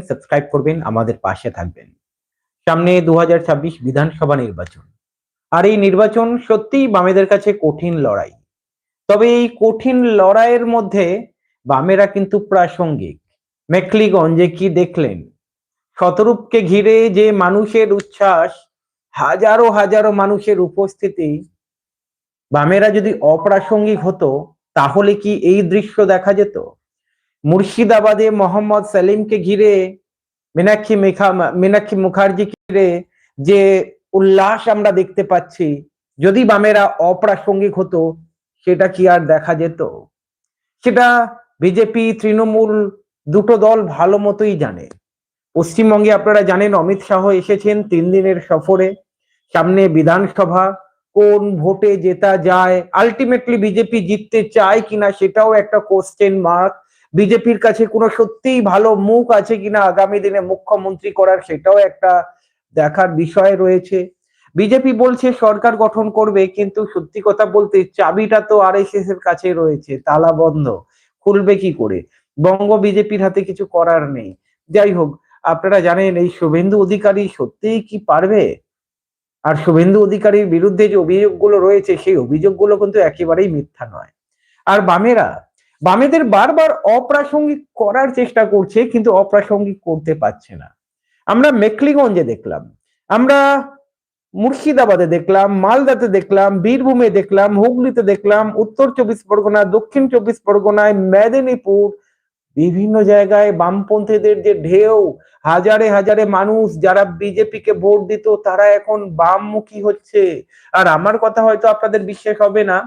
Subscribe করবেন, আমাদের পাশে থাকবেন। সামনে দু বিধানসভা নির্বাচন। আর এই নির্বাচন সত্যিই বামেদের কাছে কঠিন লড়াই। তবে এই কঠিন লড়াইয়ের মধ্যে বামেরা কিন্তু প্রাসঙ্গিক। মেকলিগঞ্জে কি দেখলেন? শতরূপকে ঘিরে যে মানুষের উচ্ছ্বাস, হাজারো হাজারো মানুষের উপস্থিতি। বামেরা যদি অপ্রাসঙ্গিক হতো, তাহলে কি এই দৃশ্য দেখা যেত? মুর্শিদাবাদে মোহাম্মদ সেলিমকে ঘিরে, মীনাক্ষী মেখা, মীনাক্ষী মুখার্জি ঘিরে যে উল্লাস আমরা দেখতে পাচ্ছি, যদি বামেরা অপ্রাসঙ্গিক হতো, সেটা কি আর দেখা যেত? সেটা বিজেপি, তৃণমূল দুটো দল ভালো মতোই জানে। পশ্চিমবঙ্গে আপনারা জানেন, অমিত শাহ এসেছেন তিন দিনের সফরে, সামনে বিধানসভা, কোন ভোটে জেতা যায় আলটিমেটলি বিজেপি জিততে চায় কিনা সেটাও একটা কোশ্চেন মার্ক বিজেপির কাছে কোনো সত্যিই ভালো মুখ আছে কিনা আগামী দিনে মুখ্যমন্ত্রী করার সেটাও একটা দেখার বিষয় রয়েছে। বিজেপি বলছে সরকার গঠন করবে, কিন্তু সত্যি কথা বলতে চাবিটা তো আর এর কাছে রয়েছে, তালা বন্ধ। খুলবে কি করে? বঙ্গ বিজেপির হাতে কিছু করার নেই। যাই হোক, আপনারা জানেন এই শুভেন্দু অধিকারী সত্যিই কি পারবে? আর শুভেন্দু অধিকারীর বিরুদ্ধে যে অভিযোগগুলো রয়েছে, সেই অভিযোগগুলো কিন্তু একেবারেই মিথ্যা নয়। আর বামেরা বামেদের বারবার অপ্রাসঙ্গিক করার চেষ্টা করছে, কিন্তু অপ্রাসঙ্গিক করতে পারছে না। আমরা মেকলিগঞ্জে দেখলাম, আমরা মুর্শিদাবাদে দেখলাম, মালদাতে দেখলাম, বীরভূমে দেখলাম, হুগলিতে দেখলাম, উত্তর চব্বিশ পরগনা, দক্ষিণ চব্বিশ পরগনায়, মেদিনীপুর, বিভিন্ন জায়গায় বামপন্থীদের যে ঢেউ, হাজারে হাজারে মানুষ যারা বিজেপিকে ভোট দিত, তারা এখন বামমুখী হচ্ছে। আর আমার কথা হয়তো আপনাদের বিশ্বাস হবে না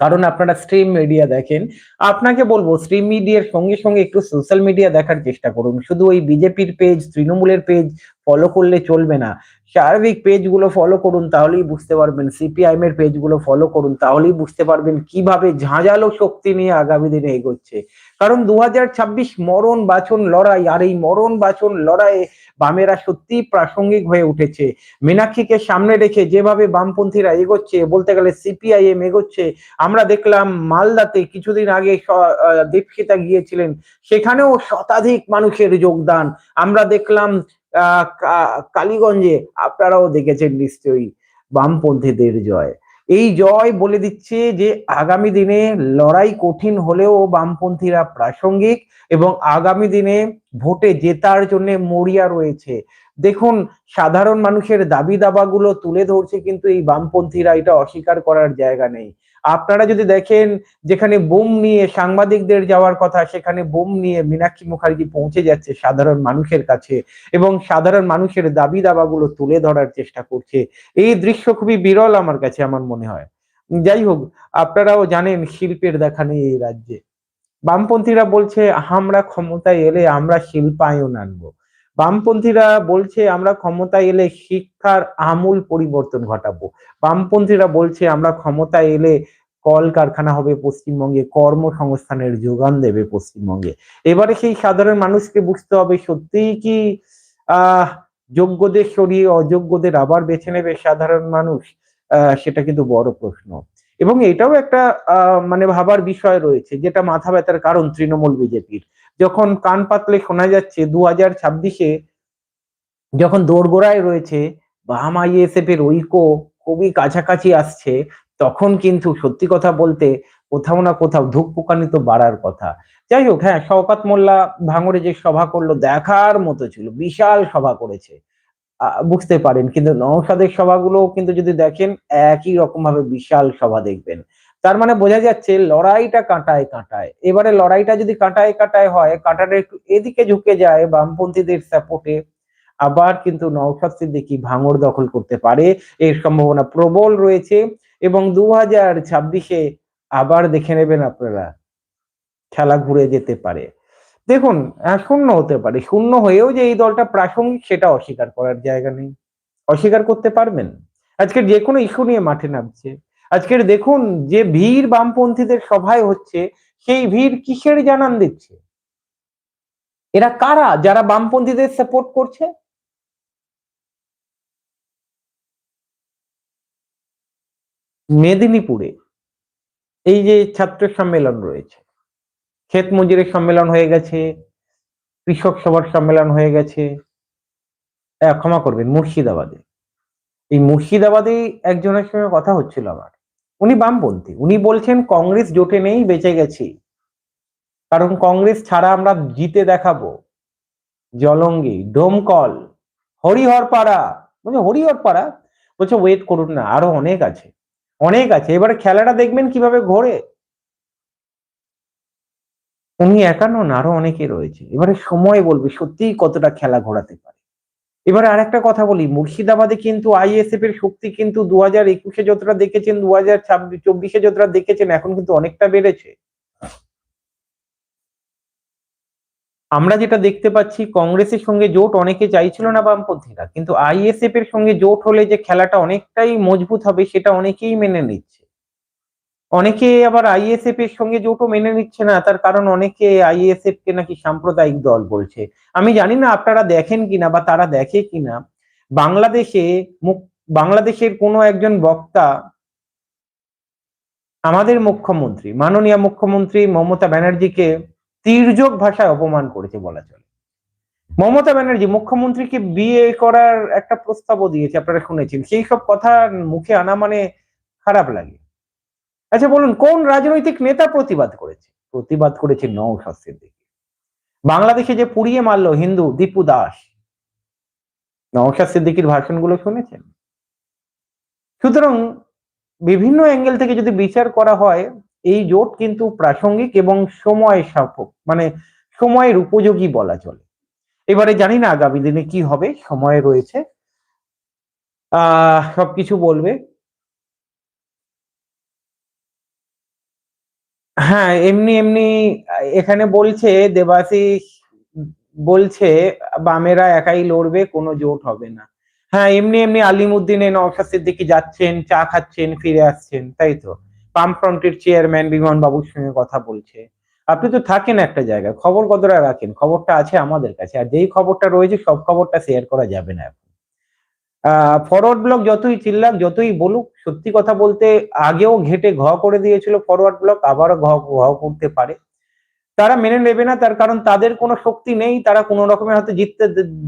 কারণ আপনারা স্ট্রিম মিডিয়া দেখেন, আপনাকে বলব স্ট্রিম মিডিয়ার সঙ্গে সঙ্গে একটু সোশ্যাল মিডিয়া দেখার চেষ্টা করুন। শুধু ওই বিজেপির পেজ তৃণমূলের পেজ ফলো করলে চলবে না। সার্বিক পেজগুলো ফলো করুন, তাহলেই বুঝতে পারবেন। সিপিআইএম এর পেজগুলো ফলো করুন, তাহলেই বুঝতে পারবেন কীভাবে ঝাঁঝালো শক্তি নিয়ে আগামী দিনে এগোচ্ছে। কারণ দু হাজার ছাব্বিশ মরণ বাছন লড়াই আর এই মরণ বাছন লড়াইয়ে বামেরা সত্যি প্রাসঙ্গিক হয়ে উঠেছে। মীনাক্ষীকে সামনে রেখে যেভাবে বামপন্থীরা এগোচ্ছে, বলতে গেলে সিপিআইএম এগোচ্ছে আমরা দেখলাম মালদাতে কিছুদিন আগে দীপশিতা গিয়েছিলেন, সেখানেও শতাধিক মানুষের যোগদান। আমরা দেখলাম, আহ কালীগঞ্জে, আপনারাও দেখেছেন নিশ্চয়ই, বামপন্থীদের জয়। এই জয় বলে দিচ্ছে যে আগামী দিনে লড়াই কঠিন হলেও বামপন্থীরা প্রাসঙ্গিক এবং আগামী দিনে ভোটে জেতার জন্য মরিয়া রয়েছে। দেখুন, সাধারণ মানুষের দাবি দাবাগুলো তুলে ধরছে কিন্তু এই বামপন্থীরা, এটা অস্বীকার করার জায়গা নেই। আপনারা যদি দেখেন যেখানে বোম নিয়ে সাংবাদিকদের যাওয়ার কথা, সেখানে বোম নিয়ে মীনাক্ষী মুখার্জি পৌঁছে যাচ্ছে সাধারণ মানুষের কাছে এবং সাধারণ মানুষের দাবি দাবাগুলো তুলে ধরার চেষ্টা করছে। এই দৃশ্য খুবই বিরল আমার কাছে, আমার মনে হয়। যাই হোক, আপনারাও জানেন শিল্পের দেখা নেই এই রাজ্যে। বামপন্থীরা বলছে, আমরা ক্ষমতায় এলে আমরা শিল্পায়ন আনব। বামপন্থীরা বলছে, আমরা ক্ষমতায় এলে শিক্ষার আমূল পরিবর্তন ঘটাবো। বামপন্থীরা বলছে, আমরা ক্ষমতায় এলে কল কারখানা হবে পশ্চিমবঙ্গে, কর্মসংস্থানের যোগান দেবে পশ্চিমবঙ্গে। এবারে সেই সাধারণ মানুষকে বুঝতে হবে, সত্যিই কি, আহ, যোগ্যদের সরিয়ে অযোগ্যদের আবার বেছে নেবে সাধারণ মানুষ? সেটা কিন্তু বড় প্রশ্ন। এবং এটাও একটা মানে ভাবার বিষয় রয়েছে, যেটা মাথা ব্যথার কারণ তৃণমূল বিজেপির। যখন কান পাতলে শোনা যাচ্ছে দু হাজার ছাব্বিশে যখন দোরগোড়ায় রয়েছে বাম আইএসএফ এর ঐক্য খুবই কাছাকাছি আসছে, তখন কিন্তু সত্যি কথা বলতে কোথাও না কোথাও ধূপ পোকানি তো বাড়ার কথা। যাই হোক হ্যাঁ শওকাত মোল্লা ভাঙড়ে যে সভা করল দেখার মতো ছিল, বিশাল সভা করেছে। বুঝতে পারেন, কিন্তু নৌসাদের সভাগুলো কিন্তু যদি দেখেন, একই রকম ভাবে বিশাল সভা দেখবেন। তার মানে বোঝা যাচ্ছে লড়াইটা কাঁটায় কাঁটায়। এবারে লড়াইটা যদি কাঁটায় কাঁটায় হয়, কাঁটাটা একটু এদিকে ঝুঁকে যায়, বামপন্থীদের সাপোর্টে আবার কিন্তু নওশাদ সিদ্দিকি ভাঙড় দখল করতে পারে, এর সম্ভাবনা প্রবল রয়েছে এবং দু হাজার ছাব্বিশে আবার দেখে নেবেন আপনারা, খেলা ঘুরে যেতে পারে। দেখুন শূন্য হতে পারে। শূন্য হয়েও যে এই দলটা প্রাসঙ্গিক সেটা অস্বীকার করার জায়গা নেই। অস্বীকার করতে পারবেন। আজকে যে কোনো ইস্যু নিয়ে মাঠে নামছে। আজকের দেখুন যে ভিড় বামপন্থীদের সভায় হচ্ছে, সেই ভিড় কিসের জানান দিচ্ছে? এরা কারা যারা বামপন্থীদের সাপোর্ট করছে? মেদিনীপুরে এই যে ছাত্র সম্মেলন রয়েছে, ক্ষেত মজুরের সম্মেলন হয়ে গেছে, কৃষক সভার সম্মেলন হয়ে গেছে। ক্ষমা করবেন, মুর্শিদাবাদে। এই মুর্শিদাবাদে একজনের সঙ্গে কথা হচ্ছিল আমার। উনি বামপন্থী। উনি বলছেন, কংগ্রেস জোটে নেই, বেঁচে গেছি। কারণ কংগ্রেস ছাড়া আমরা জিতে দেখাবো। জলঙ্গি, ডোমকল, হরিহরপাড়া। বলছে হরিহরপাড়া? বলছে, ওয়েট করুন না, আরও অনেক আছে। অনেক আছে। এবারে খেলাটা দেখবেন কীভাবে ঘোরে। উনি একা নন আরও অনেকে রয়েছে। এবারে সময় বলবে, সত্যিই কতটা খেলা ঘোরাতে পারে? এবারে আর একটা কথা বলি, মুর্শিদাবাদে কিন্তু আইএসএফ এর শক্তি কিন্তু দু হাজার একুশে যতটা দেখেছেন দু হাজার ছাব্বিশ, চব্বিশে যতটা দেখেছেন, এখন কিন্তু অনেকটা বেড়েছে। আমরা যেটা দেখতে পাচ্ছি, কংগ্রেসের সঙ্গে জোট অনেকে চাইছিল না বামপন্থীরা, কিন্তু আইএসএফ এর সঙ্গে জোট হলে যে খেলাটা অনেকটাই মজবুত হবে, সেটা অনেকেই মেনে নিচ্ছে। অনেকে আবার আইএসএফ এর সঙ্গে জোটও মেনে নিচ্ছে না, তার কারণ অনেকে আইএসএফ কে নাকি সাম্প্রদায়িক দল বলছে। আমি জানি না আপনারা দেখেন কিনা বা তারা দেখে কিনা, বাংলাদেশে বাংলাদেশের কোনো একজন বক্তা আমাদের মুখ্যমন্ত্রী, মাননীয় মুখ্যমন্ত্রী মমতা ব্যানার্জিকে তির্যক ভাষায় অপমান করেছে বলা চলে। মমতা ব্যানার্জি মুখ্যমন্ত্রীকে বিয়ে করার একটা প্রস্তাবও দিয়েছে, আপনারা শুনেছেন। সেই সব কথা মুখে আনা মানে খারাপ লাগে। আচ্ছা বলুন, কোন রাজনৈতিক নেতা প্রতিবাদ করেছে? প্রতিবাদ করেছে নৌশাদ সিদ্দিকী। বাংলাদেশে যে পুড়িয়ে মারলো হিন্দু দীপু দাস নৌশাদ সিদ্দিকির ভাষণগুলো শুনেছেন? সুতরাং বিভিন্ন অ্যাঙ্গেল থেকে যদি বিচার করা হয়, এই জোট কিন্তু প্রাসঙ্গিক এবং সময় সাপক মানে সময়ের উপযোগী বলা চলে। এবারে জানি না আগামী দিনে কি হবে, সময় রয়েছে। আহ, সবকিছু বলবে। হ্যাঁ এমনি এমনি, এখানে বলছে, দেবাশিস বলছে, বামেরা একাই লড়বে, কোনো জোট হবে না। হ্যাঁ এমনি এমনি আলিমুদ্দিনে নওশাদ সিদ্দিকি যাচ্ছেন, চা খাচ্ছেন, ফিরে আসছেন, তাই তো? পাম ফ্রন্টের চেয়ারম্যান বিমান বাবুর সঙ্গে কথা বলছে। আপনি তো থাকেন একটা জায়গায়, খবর কতটা রাখেন? খবরটা আছে আমাদের কাছে, আর যেই খবরটা রয়েছে, সব খবরটা শেয়ার করা যাবে না ফরওয়ার্ড ব্লক যতই চিল্লাক, যতই বলুক, সত্যি কথা বলতে আগেও ঘেটে ঘ করে দিয়েছিল ফরওয়ার্ড ব্লক আবারও ঘ ঘ করতে পারে। তারা মেনে নেবে না, তার কারণ তাদের কোনো শক্তি নেই, তারা কোনো রকমের হয়তো জিততে,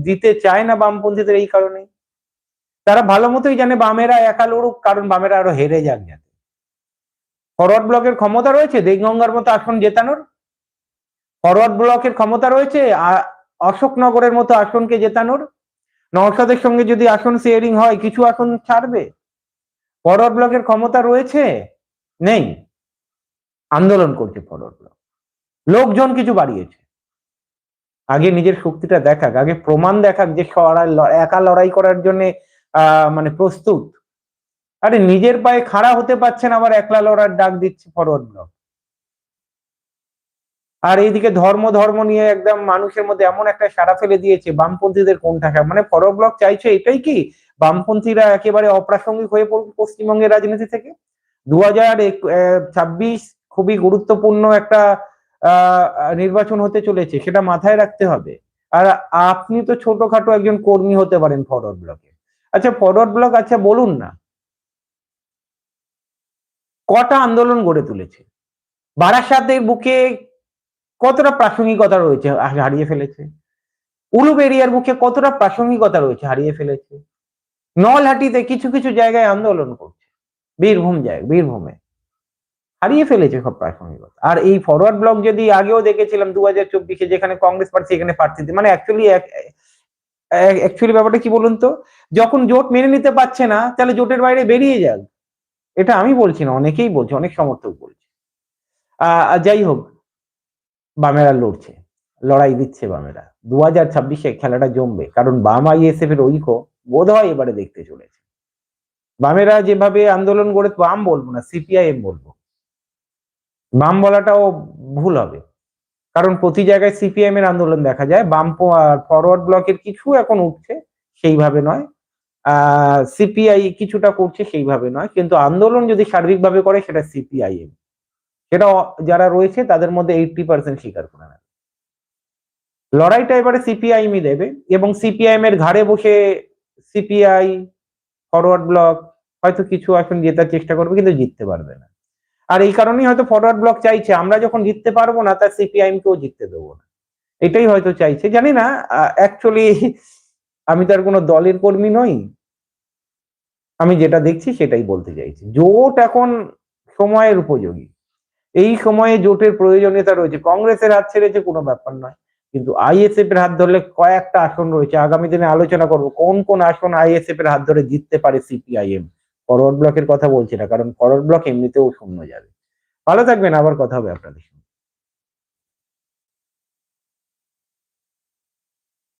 দিতে চায় না বামপন্থীদের এই কারণে তারা ভালো মতোই জানে বামেরা একা লড়ুক, কারণ বামেরা আরও হেরে যাক যাতে। ফরওয়ার্ড ব্লকের ক্ষমতা রয়েছে দেগঙ্গার মতো আসন জেতানোর। ফরওয়ার্ড ব্লকের ক্ষমতা রয়েছে অশোকনগরের মতো আসনকে জেতানোর। নওশাদের সঙ্গে যদি আসন শেয়ারিং হয়, কিছু আসন ছাড়বে? ফরওয়ার্ড ব্লকের ক্ষমতা রয়েছে? নেই। আন্দোলন করছে ফরওয়ার্ড ব্লক। লোকজন কিছু বাড়িয়েছে। আগে নিজের শক্তিটা দেখাক, আগে প্রমাণ দেখাক যে একা লড়াই করার জন্য মানে প্রস্তুত। আরে নিজের পায়ে খাড়া হতে পারছেন, আবার একলা লড়ার ডাক দিচ্ছে ফরওয়ার্ড ব্লক। আর এইদিকে ধর্ম ধর্ম নিয়ে একদম মানুষের মধ্যে এমন একটা সারা ফেলে দিয়েছে বামপন্থীদের কোনটা মানে ফরওয়ার্ড ব্লক চাইছে এটাই কি? বামপন্থীরা একেবারে অপ্রাসঙ্গিক হয়ে পড়বে পশ্চিমবঙ্গের রাজনীতি থেকে? দু হাজার ছাব্বিশ খুবই গুরুত্বপূর্ণ একটা নির্বাচন হতে চলেছে, সেটা মাথায় রাখতে হবে। আর আপনি তো ছোটখাটো একজন কর্মী হতে পারেন ফরওয়ার্ড ব্লকে। আচ্ছা ফরওয়ার্ড ব্লক আচ্ছা বলুন না। কটা আন্দোলন গড়ে তুলেছে? বারাসাতের বুকে কতটা প্রাসঙ্গিকতা রয়েছে হারিয়ে ফেলেছে? উলুবেরিয়ার বুকে কতটা প্রাসঙ্গিকতা রয়েছে হারিয়ে ফেলেছে? নলহাটিতে কিছু কিছু জায়গায় আন্দোলন করছে। বীরভূম জায়গা, বীরভূমে। হারিয়ে ফেলেছে সব প্রাসঙ্গিকতা। আর এই ফরওয়ার্ড ব্লক যদি আগেও দেখেছিলাম দু হাজার চব্বিশে যেখানে কংগ্রেস প্রার্থী এখানে প্রার্থী মানে অ্যাকচুয়ালি অ্যাকচুয়ালি ব্যাপারটা কি বলুন তো? যখন জোট মেনে নিতে পারছে না, তাহলে জোটের বাইরে বেরিয়ে যাক। এটা আমি বলছি না, অনেকেই বলছে, অনেক সমর্থক বলছে। যাই হোক বামেরা লড়ছে, লড়াই দিচ্ছে বামেরা। দু হাজার ছাব্বিশে খেলাটা জমবে, কারণ বাম আইএসএফ এর ঐক্য বোধ হয় এবারে দেখতে চলেছে। বামেরা যেভাবে আন্দোলন গড়ে, বাম বলব না, সিপিআইএম বলব। বাম বলাটাও ভুল হবে, কারণ প্রতি জায়গায় সিপিএম এর আন্দোলন দেখা যায়। বাম ফরওয়ার্ড ব্লকের কিছু এখন উঠছে, সেইভাবে নয়। আহ, সিপিআই কিছুটা করছে, সেইভাবে নয়। কিন্তু আন্দোলন যদি সার্বিকভাবে করে, সেটা সিপিআইএম। সেটা যারা রয়েছে তাদের মধ্যে এইটটি পার্সেন্ট স্বীকার করে নেবে। লড়াইটা এবারে সিপিআইএমই দেবে এবং সিপিআইএম এর ঘাড়ে বসে সিপিআই ফরওয়ার্ড ব্লক হয়তো কিছু আসন জেতার চেষ্টা করবে কিন্তু জিততে পারবে না। আর এই কারণেই হয়তো ফরওয়ার্ড ব্লক চাইছে, আমরা যখন জিততে পারব না তার সিপিআইএম কেও জিততে দেবো না। এটাই হয়তো চাইছে, জানি না অ্যাকচুয়ালি আমি তার কোনো দলের কর্মী নই। আমি যেটা দেখছি সেটাই বলতে চাইছি। জোট এখন সময়ের উপযোগী। এই সময়ে জোটের প্রয়োজনীয়তা রয়েছে। কংগ্রেসের হাত ছেড়েছে কোনো ব্যাপার নয়। কিন্তু আইএসএফ এর হাত ধরলে কয়েকটা আসন রয়েছে। আগামী দিনে আলোচনা করব কোন কোন আসন আইএসএফ এর হাত ধরে জিততে পারে সিপিআইএম। ফরওয়ার্ড ব্লকের কথা বলছি না, কারণ ফরওয়ার্ড ব্লক এমনিতেও শূন্য যাবে। ভালো থাকবেন, আবার কথা হবে আপনাদের